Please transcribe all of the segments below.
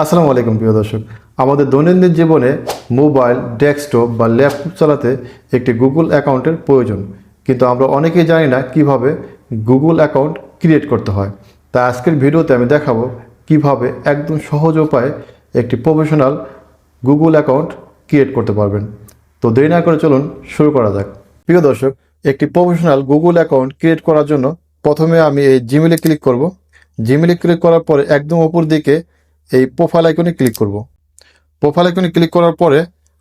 আসসালামু আলাইকুম, প্রিয় দর্শক। আমাদের দৈনন্দিন জীবনে মোবাইল, ডেস্কটপ বা ল্যাপটপ চালাতে একটি গুগল অ্যাকাউন্টের প্রয়োজন। কিন্তু আমরা অনেকেই জানি না কীভাবে গুগল অ্যাকাউন্ট ক্রিয়েট করতে হয়। তাই আজকের ভিডিওতে আমি দেখাবো কীভাবে একদম সহজ উপায়ে একটি প্রফেশনাল গুগল অ্যাকাউন্ট ক্রিয়েট করতে পারবেন। তো দেরি না করে চলুন শুরু করা যাক। প্রিয় দর্শক, একটি প্রফেশনাল গুগল অ্যাকাউন্ট ক্রিয়েট করার জন্য প্রথমে আমি এই জিমেলে ক্লিক করব। জিমেলে ক্লিক করার পরে একদম ওপর দিকে এই প্রোফাইল আইকনে ক্লিক করব। প্রোফাইল আইকনে ক্লিক করার পরে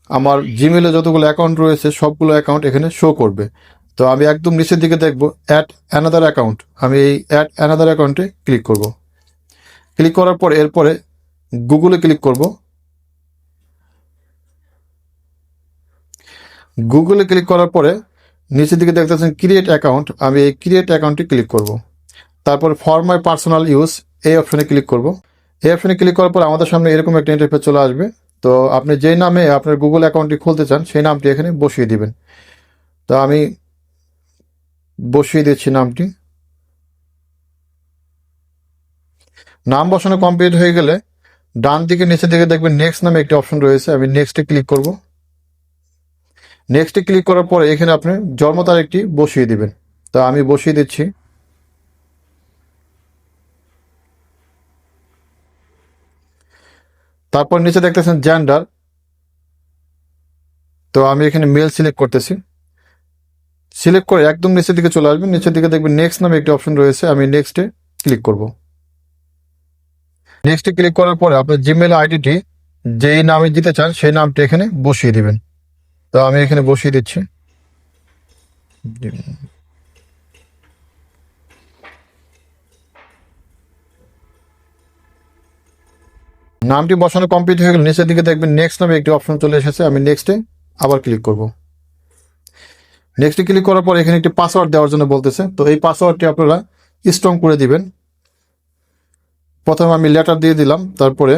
আমার জিমেলে যতগুলো অ্যাকাউন্ট রয়েছে, সবগুলো অ্যাকাউন্ট এখানে শো করবে। তো আমি একদম নিচের দিকে দেখব অ্যাড অ্যানাদার অ্যাকাউন্ট আমি এই অ্যাড অ্যানাদার অ্যাকাউন্টে ক্লিক করব। ক্লিক করার পর এরপরে গুগলে ক্লিক করব। গুগলে ক্লিক করার পরে নিচের দিকে দেখতেছেন ক্রিয়েট অ্যাকাউন্ট আমি এই ক্রিয়েট অ্যাকাউন্টে ক্লিক করব। তারপর ফর মাই পার্সোনাল ইউজ এই অপশনে ক্লিক করব। এই ক্লিক করার পর আমাদের সামনে এরকম একটা ইন্টারফেস চলে আসবে। তো আপনি যেই নামে আপনার গুগল অ্যাকাউন্টটি খুলতে চান, সেই নামটি এখানে বসিয়ে দিবেন। তো আমি বসিয়ে দিচ্ছি নামটি। নাম বসানো কমপ্লিট হয়ে গেলে ডান দিকে নিচের দিকে দেখবেন নেক্সট নামে একটি অপশন রয়েছে, আমি নেক্সটে ক্লিক করব। নেক্সটে ক্লিক করার পরে এখানে আপনি জন্ম তারিখটি বসিয়ে দিবেন। তো আমি বসিয়ে দিচ্ছি। তারপর নিচে দেখতেছেন জেন্ডার তো আমি এখানে মেল সিলেক্ট করতেছি। সিলেক্ট করে একদম নিচের দিকে চলে আসবেন। নিচের দিকে দেখবেন নেক্সট নামে একটি অপশন রয়েছে। আমি নেক্সটে ক্লিক করব। নেক্সটে ক্লিক করার পরে আপনার জিমেল আইডিটি যেই নামে দিতে চান, সেই নামটি এখানে বসিয়ে দিবেন। তো আমি এখানে বসিয়ে দিচ্ছি। নামটি বসানো কমপ্লিট হয়ে গেলে নিচের দিকে দেখবেন নেক্সট নামে একটি অপশন চলে এসেছে। আমি নেক্সটে আবার ক্লিক করব। নেক্সটে ক্লিক করার পর এখানে একটি পাসওয়ার্ড দেওয়ার জন্য বলতেছে। তো এই পাসওয়ার্ডটি আপনারা স্ট্রং করে দিবেন। প্রথমে আমি লেটার দিয়ে দিলাম, তারপরে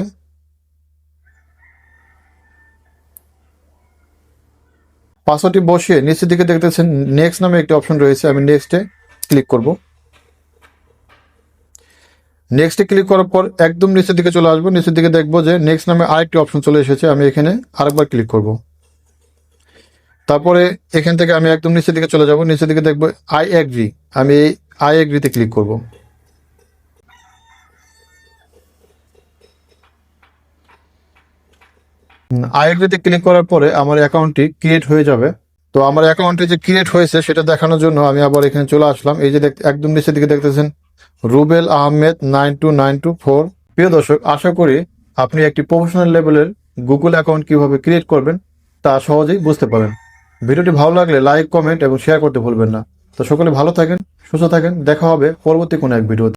পাসওয়ার্ডটি বসিয়ে নিচের দিকে দেখতেছেন নেক্সট নামে একটি অপশন রয়েছে। আমি নেক্সটে ক্লিক করব। নেক্সটে ক্লিক করার পর একদম নিচের দিকে চলে আসব। নিচের দিকে দেখব যে নেক্সট নামে আরেকটি অপশন চলে এসেছে। আমি এখানে আরেকবার ক্লিক করব। তারপরে এখান থেকে আমি একদম নিচের দিকে চলে যাব। নিচের দিকে দেখব আই এগ্রি আমি এই আই এগ্রিতে ক্লিক করব। আই ক্লিক করার পরে আমার অ্যাকাউন্টটি ক্রিয়েট হয়ে যাবে। তো আমার অ্যাকাউন্টে যে ক্রিয়েট হয়েছে সেটা দেখানোর জন্য আমি আবার এখানে চলে আসলাম। এই যে একদম নিচের দিকে দেখতেছেন Rubel Ahmed nine two nine two four. প্রিয় দর্শক, আশা করি আপনি একটি প্রফেশনাল লেভেলের গুগল অ্যাকাউন্ট কীভাবে ক্রিয়েট করবেন তা সহজেই বুঝতে পারেন ভিডিওটি ভালো লাগলে লাইক কমেন্ট এবং শেয়ার করতে ভুলবেন না। তো সকলে ভালো থাকেন, সুস্থ থাকেন, দেখা হবে পরবর্তী কোনো এক ভিডিওতে।